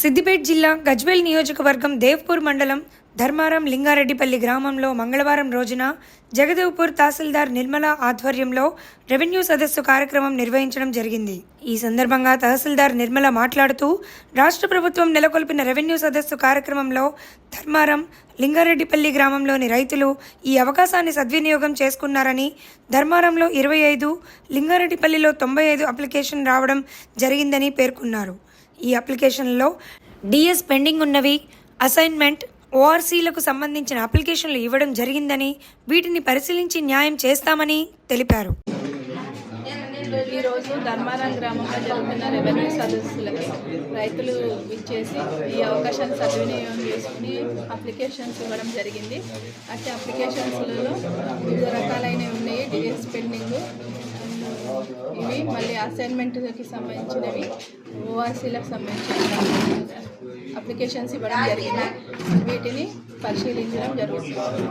సిద్దిపేట జిల్లా గజ్వేల్ నియోజకవర్గం దేవ్పూర్ మండలం ధర్మారం లింగారెడ్డిపల్లి గ్రామంలో మంగళవారం రోజున జగదేవ్పూర్ తహసీల్దార్ నిర్మల ఆధ్వర్యంలో రెవెన్యూ సదస్సు కార్యక్రమం నిర్వహించడం జరిగింది. ఈ సందర్భంగా తహసీల్దార్ నిర్మల మాట్లాడుతూ రాష్ట్ర ప్రభుత్వం నెలకొల్పిన రెవెన్యూ సదస్సు కార్యక్రమంలో ధర్మారం లింగారెడ్డిపల్లి గ్రామంలోని రైతులు ఈ అవకాశాన్ని సద్వినియోగం చేసుకున్నారని ధర్మారంలో ఇరవై ఐదు లింగారెడ్డిపల్లిలో తొంభై ఐదు అప్లికేషన్ రావడం జరిగిందని పేర్కొన్నారు. ఈ అప్లికేషన్లో డిఎస్ పెండింగ్ ఉన్నవి అసైన్మెంట్ ఓఆర్సీలకు సంబంధించిన అప్లికేషన్లు ఇవ్వడం జరిగిందని వీటిని పరిశీలించి న్యాయం చేస్తామని తెలిపారు. ఈరోజు ధర్మారం గ్రామంలో జరుగుతున్న రెవెన్యూ సదస్సులకి రైతులు ఇచ్చేసి ఈ అవకాశాన్ని సద్వినియోగం చేసుకుని అప్లికేషన్స్ ఇవ్వడం జరిగింది. అట్టి అప్లికేషన్స్లలో వివిధ రకాలైనవి ఉన్నాయి. డిఎస్ పెండింగ్ ఇవి మళ్ళీ అసైన్మెంట్కి సంబంధించినవి ఓఆర్సీలకు సంబంధించిన అప్లికేషన్స్ ఇవ్వడం జరిగింది. వీటిని పరిశీలించడం జరుగుతుంది.